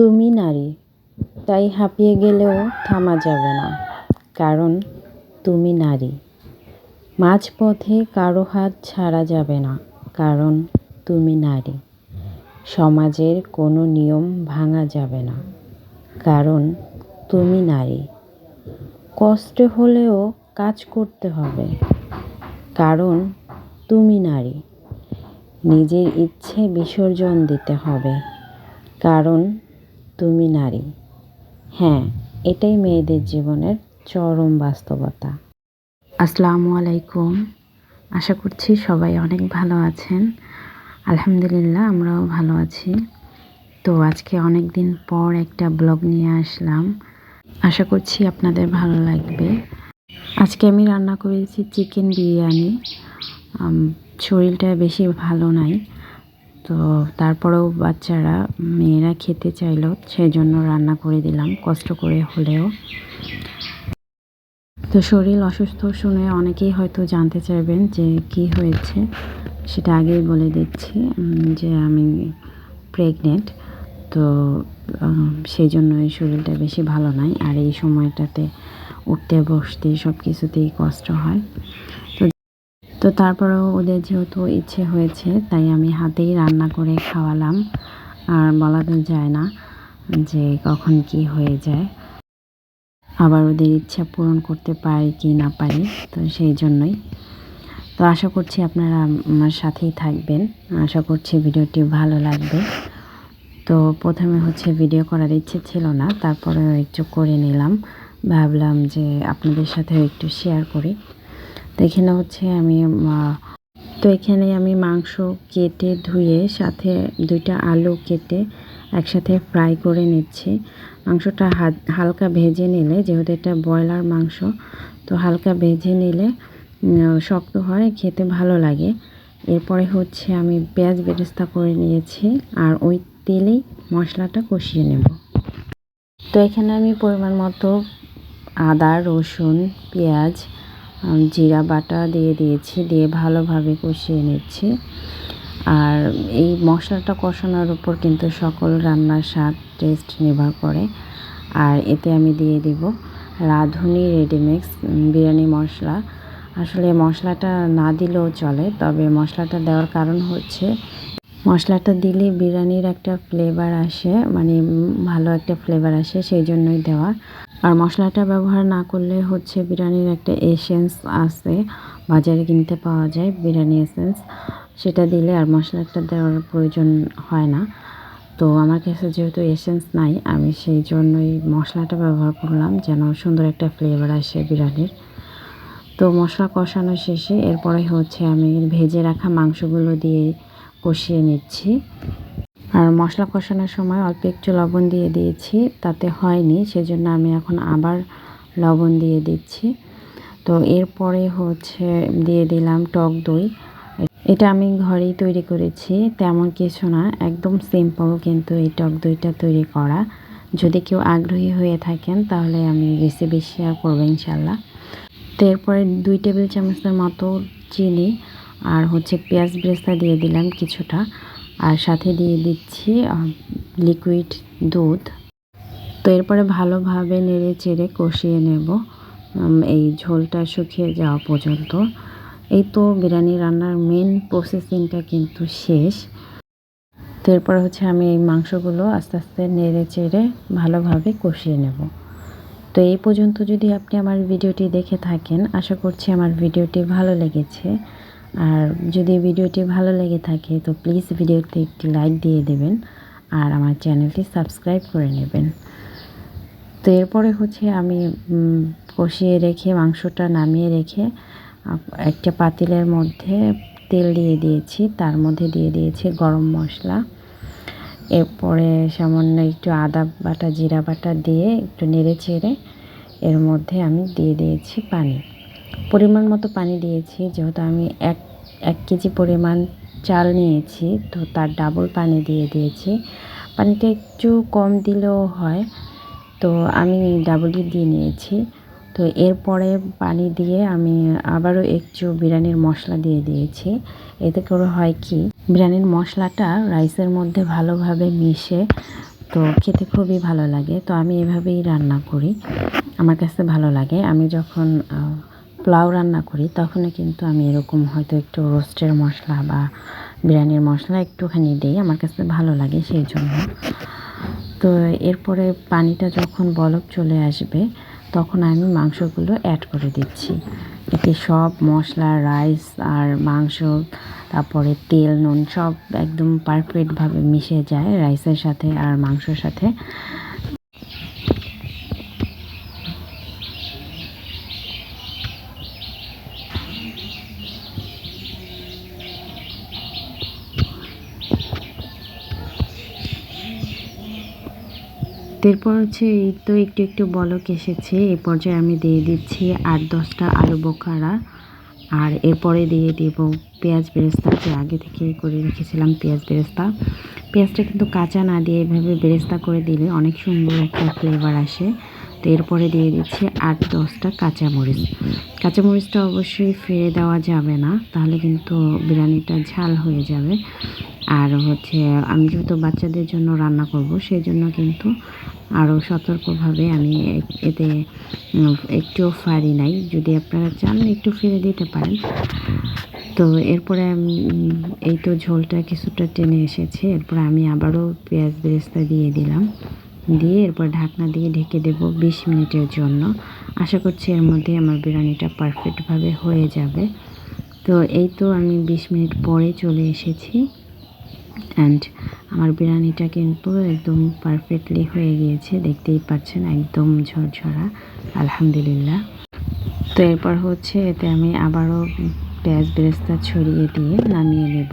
তুমি নারী, তাই হাঁপিয়ে গেলেও থামা যাবে না। কারণ তুমি নারী। মাঝপথে কারও হাত ছাড়া যাবে না, কারণ তুমি নারী। সমাজের কোনো নিয়ম ভাঙা যাবে না, কারণ তুমি নারী। কষ্ট হলেও কাজ করতে হবে, কারণ তুমি নারী। নিজের ইচ্ছে বিসর্জন দিতে হবে, কারণ তুমি নারী। হ্যাঁ এটাই মেয়েদের জীবনের চরম বাস্তবতা। আসসালামু আলাইকুম। আশা করছি সবাই অনেক ভালো আছেন। আলহামদুলিল্লাহ, আমরাও ভালো আছি। তো আজকে অনেক দিন পর একটা ব্লগ নিয়ে আসলাম। আশা করছি আপনাদের ভালো লাগবে। আজকে আমি রান্না করেছি চিকেন বিরিয়ানি। শরীরটা বেশি ভালো নাই। তো তারপরেও বাচ্চারা, মেয়েরা খেতে চাইলো সেই জন্য রান্না করে দিলাম, কষ্ট করে হলেও। তো শরীর অসুস্থ শুনে অনেকেই হয়তো জানতে চাইবেন যে কি হয়েছে। সেটা আগেই বলে দিচ্ছি যে আমি প্রেগনেন্ট তো সেই জন্য এই শরীরটা বেশি ভালো নাই। আর এই সময়টাতে উঠতে, বসতে সব কিছুতেই কষ্ট হয়। তো তো তারপরেও ওদের যেহেতু ইচ্ছে হয়েছে, তাই আমি হাতেই রান্না করে খাওয়ালাম। আর বলা তো যায় না যে কখন কি হয়ে যায়। আবার ওদের ইচ্ছা পূরণ করতে পারি কি না পারি, তো সেই জন্যই। তো আশা করছি আপনারা আমার সাথেই থাকবেন। আশা করছি ভিডিওটি ভালো লাগবে। তো প্রথমে হচ্ছে ভিডিও করার ইচ্ছে ছিল না তারপরে একটু করে নিলাম। ভাবলাম যে আপনাদের সাথে একটু শেয়ার করি। এখানে হচ্ছে আমি তো এখানে আমি মাংস কেটে ধুয়ে সাথে দুইটা আলু কেটে একসাথে ফ্রাই করে নিচ্ছি। মাংসটা হালকা ভেজে নিলে, যেহেতু এটা ব্রয়লার মাংস, তো হালকা ভেজে নিলে শক্ত হয়, খেতে ভালো লাগে। এরপরে হচ্ছে আমি পেঁয়াজ বেরেস্তা করে নিয়েছি, আর ওই তেলেই মশলাটা কষিয়ে নেব। তো এখানে আমি পরিমাণ মতো আদা, রসুন, পেঁয়াজ জিরা বাটা দিয়ে দিয়েছি, দিয়ে ভালোভাবে কষিয়ে নিচ্ছি। আর এই মশলাটা কষানোর উপর কিন্তু সকল রান্নার স্বাদ টেস্ট নির্ভর করে। আর এতে আমি দিয়ে দিব রাঁধুনি রেডিমিক্স বিরিয়ানি মশলা। আসলে মশলাটা না দিলেও চলে, তবে মশলাটা দেওয়ার কারণ হচ্ছে মশলাটা দিলে বিরিয়ানির একটা ফ্লেভার আসে মানে ভালো একটা ফ্লেভার আসে, সেই জন্যই দেওয়া। আর মশলাটা ব্যবহার না করলে হচ্ছে বিরিয়ানির একটা এসেন্স আছে, বাজারে কিনতে পাওয়া যায় বিরিয়ানি এসেন্স সেটা দিলে আর মশলাটা দেওয়ার প্রয়োজন হয় না। তো আমার কাছে যেহেতু এসেন্স নাই, আমি সেই জন্যই মশলাটা ব্যবহার করলাম যেন সুন্দর একটা ফ্লেভার আসে বিরিয়ানির। তো মশলা কষানো শেষে এরপরে হচ্ছে আমি ভেজে রাখা মাংসগুলো দিয়ে কষিয়ে নিচ্ছি। আর মশলা কষানোর সময় অল্প একটু লবণ দিয়ে দিয়েছি, তাতে হয়নি, সেজন্য আমি এখন আবার লবণ দিয়ে দিচ্ছি। তো এরপরে হচ্ছে দিয়ে দিলাম টক দই। এটা আমি ঘরেই তৈরি করেছি, তেমন কিছু না, একদম সিম্পল কিন্তু এই টক দইটা তৈরি করা। যদি কেউ আগ্রহী হয়ে থাকেন, তাহলে আমি রেসিপি শেয়ার করব ইনশাল্লাহ তো এরপরে দুই টেবিল চামচের মতো চিনি আর হচ্ছে পেঁয়াজ ব্রেস্তা দিয়ে দিলাম কিছুটা। আর সাথে দিয়ে দিচ্ছি লিকুইড দুধ। তো এরপরে ভালোভাবে নেড়ে চেড়ে কষিয়ে নেব এই ঝোলটা শুকিয়ে যাওয়া পর্যন্ত। এই তো বিরিয়ানি রান্নার মেন প্রসেসিংটা কিন্তু শেষ। তো এরপরে হচ্ছে আমি এই মাংসগুলো আস্তে আস্তে নেড়ে চেড়ে ভালোভাবে কষিয়ে নেব। তো এই পর্যন্ত যদি আপনি আমার ভিডিওটি দেখে থাকেন, আশা করছি আমার ভিডিওটি ভালো লেগেছে। আর যদি ভিডিওটি ভালো লেগে থাকে, তো প্লিজ ভিডিওতে একটি লাইক দিয়ে দেবেন আর আমার চ্যানেলটি সাবস্ক্রাইব করে নেবেন। তো এরপরে হচ্ছে আমি কষিয়ে রেখে, মাংসটা নামিয়ে রেখে একটা পাতিলের মধ্যে তেল দিয়ে দিয়েছি। তার মধ্যে দিয়ে দিয়েছি গরম মশলা। এরপরে সামান্য একটু আদা বাটা, জিরা বাটা দিয়ে একটু নেড়ে চেড়ে এর মধ্যে আমি দিয়ে দিয়েছি পানি। পরিমাণ মতো পানি দিয়েছি, যেহেতু আমি এক এক কেজি পরিমাণ চাল নিয়েছি, তো তার ডাবল পানি দিয়ে দিয়েছি। পানিটা একটু কম দিলেও হয়, তো আমি ডাবলই দিয়ে নিয়েছি। তো এরপরে পানি দিয়ে আমি আবারও একটু বিরিয়ানির মশলা দিয়ে দিয়েছি। এতে করে হয় কি, বিরিয়ানির মশলাটা রাইসের মধ্যে ভালোভাবে মিশে, তো খেতে খুবই ভালো লাগে। তো আমি এভাবেই রান্না করি, আমার কাছে ভালো লাগে। আমি যখন পোলাও রান্না করি, তখনও কিন্তু আমি এরকম হয়তো একটু রোস্টের মশলা বা বিরিয়ানির মশলা একটুখানি দিই, আমার কাছে ভালো লাগে সেই জন্য। তো এরপরে পানিটা যখন বলক চলে আসবে, তখন আমি মাংসগুলো অ্যাড করে দিচ্ছি। এতে সব মশলা রাইস আর মাংস, তারপরে তেল, নুন সব একদম পারফেক্টভাবে মিশে যায় রাইসের সাথে আর মাংসর সাথে। এরপর হচ্ছে এই তো একটু একটু বলক এসেছে। এই পর্যায়ে আমি দিয়ে দিচ্ছি আট দশটা আলু বোকারা আর এরপরে দিয়ে দেব পেঁয়াজ বেরেস্তা। যে আগে থেকে করে রেখেছিলাম পেঁয়াজ বেরেস্তা। পেঁয়াজটা কিন্তু কাঁচা না দিয়ে এভাবে বেরেস্তা করে দিলে অনেক সুন্দর একটা ফ্লেভার আসে। তো এরপরে দিয়ে দিচ্ছি আট দশটা কাঁচামরিচ। কাঁচামরিচটা অবশ্যই ফেলে দেওয়া যাবে না, তাহলে কিন্তু বিরিয়ানিটা ঝাল হয়ে যাবে। আর হচ্ছে আমি যেহেতু বাচ্চাদের জন্য রান্না করব সেই জন্য কিন্তু আরও সতর্কভাবে আমি এতে উম, একটুও ফাড়ি নাই। যদি আপনারা চান একটু ফিরে দিতে পারেন। তো এরপরে এই তো ঝোলটা কিছুটা টেনে এসেছে। এরপর আমি আবারও পেঁয়াজ বেরেস্তা দিয়ে দিলাম। দিয়ে এরপর ঢাকনা দিয়ে ঢেকে দেব বিশ মিনিটের জন্য। আশা করছি এর মধ্যে আমার বিরিয়ানিটা পারফেক্টভাবে হয়ে যাবে। তো এই তো আমি বিশ মিনিট পরে চলে এসেছি। অ্যান্ড আমার বিরিয়ানিটা কিন্তু একদম পারফেক্টলি হয়ে গিয়েছে, দেখতেই পাচ্ছেন, একদম ঝরঝরা, আলহামদুলিল্লাহ। তো এরপর হচ্ছে এতে আমি আবারও পেঁয়াজ বেরেস্তা ছড়িয়ে দিয়ে নামিয়ে নেব।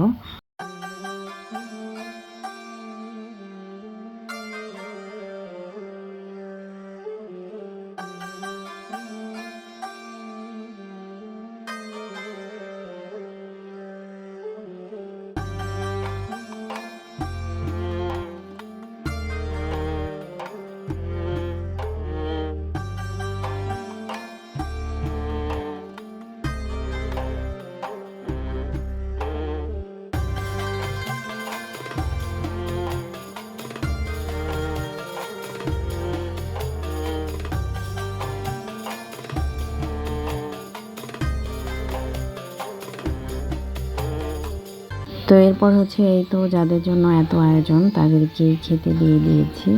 তো এরপর হচ্ছে এই তো যাদের জন্য এত আয়োজন, তাদেরকে খেতে দিয়ে দিয়েছি।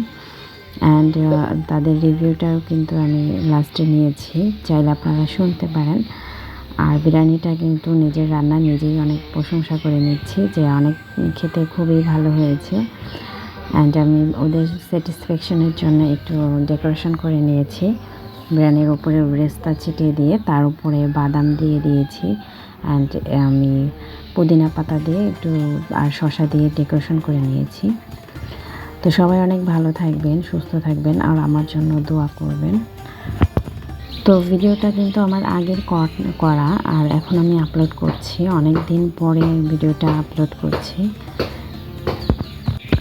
অ্যান্ড তাদের রিভিউটাও কিন্তু আমি লাস্টে নিয়েছি। চাইলে আপনারা শুনতে পারেন। আর বিরিয়ানিটা কিন্তু নিজের রান্না নিজেই অনেক প্রশংসা করে নিচ্ছি যে অনেক খেতে খুবই ভালো হয়েছে। অ্যান্ড আমি ওদের স্যাটিসফ্যাকশনের জন্য একটু ডেকোরেশন করে নিয়েছি। বিরিয়ানির উপরে রেস্তা ছিটিয়ে দিয়ে তার উপরে বাদাম দিয়ে দিয়েছি। অ্যান্ড আমি পুদিনা পাতা দিয়ে একটু, আর শশা দিয়ে ডেকোরেশন করে নিয়েছি। তো সবাই অনেক ভালো থাকবেন, সুস্থ থাকবেন, আর আমার জন্য দোয়া করবেন। তো ভিডিওটা কিন্তু আমার আগের কর- আর এখন আমি আপলোড করছি। অনেক দিন পরে ভিডিওটা আপলোড করছি।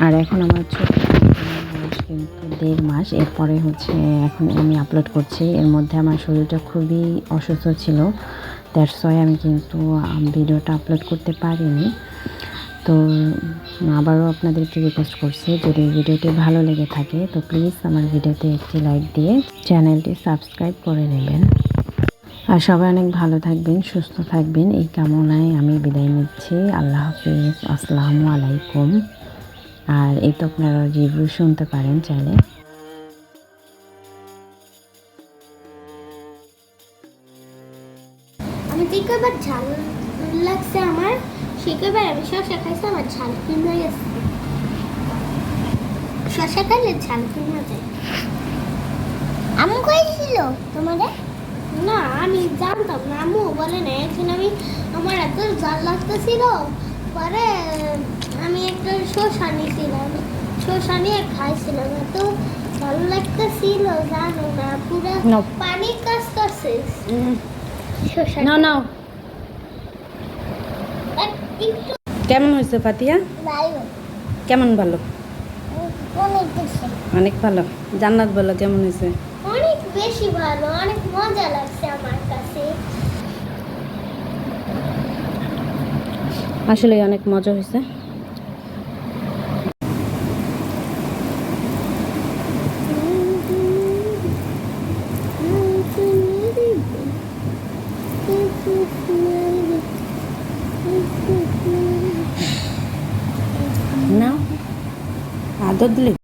আর এখন আমার কিন্তু দেড় মাস, এরপরে হচ্ছে এখন আমি আপলোড করছি। এর মধ্যে আমার শরীরটা খুবই অসুস্থ ছিল। দ্যাটস ওয়াই আমি কিন্তু ভিডিওটা আপলোড করতে পারিনি। তো আবারও আপনাদেরকে রিকোয়েস্ট করছি, যদি ভিডিওটি ভালো লেগে থাকে, তো প্লিজ আমার ভিডিওতে একটি লাইক দিয়ে চ্যানেলটি সাবস্ক্রাইব করে নেবেন। আর সবাই অনেক ভালো থাকবেন, সুস্থ থাকবেন। এই কামনায় আমি বিদায় নিচ্ছি। আল্লাহ হাফিজ। আসসালামু আলাইকুম। আর এই তো আপনারা রিভিউ শুনতে পারেন চাইলে সে কয়বার আমি শসা খাইছি আমার ঝাল কমে গেছে। শসা খাইলে ঝাল কমে যায়। আমু কইছিল তোমারে? না আমি জানতাম না আমু বলে না একদিন আমি আমার এত ঝাল লাগতেছিল পরে আমি একটা শসা নিয়েছিলাম শসা নিয়ে খাইছিলাম এত ভালো লাগতেছিল জানো না পুরো. পানি কাজ করছে। শসা না না কেমন হয়েছে ফাতিয়া? কেমন ভালো? অনেক ভালো। জান্নাত বলো কেমন হয়েছে? অনেক বেশি ভালো অনেক মজা লাগছে আমার কাছে। আসলে অনেক মজা হয়েছে। দৌড় দিলি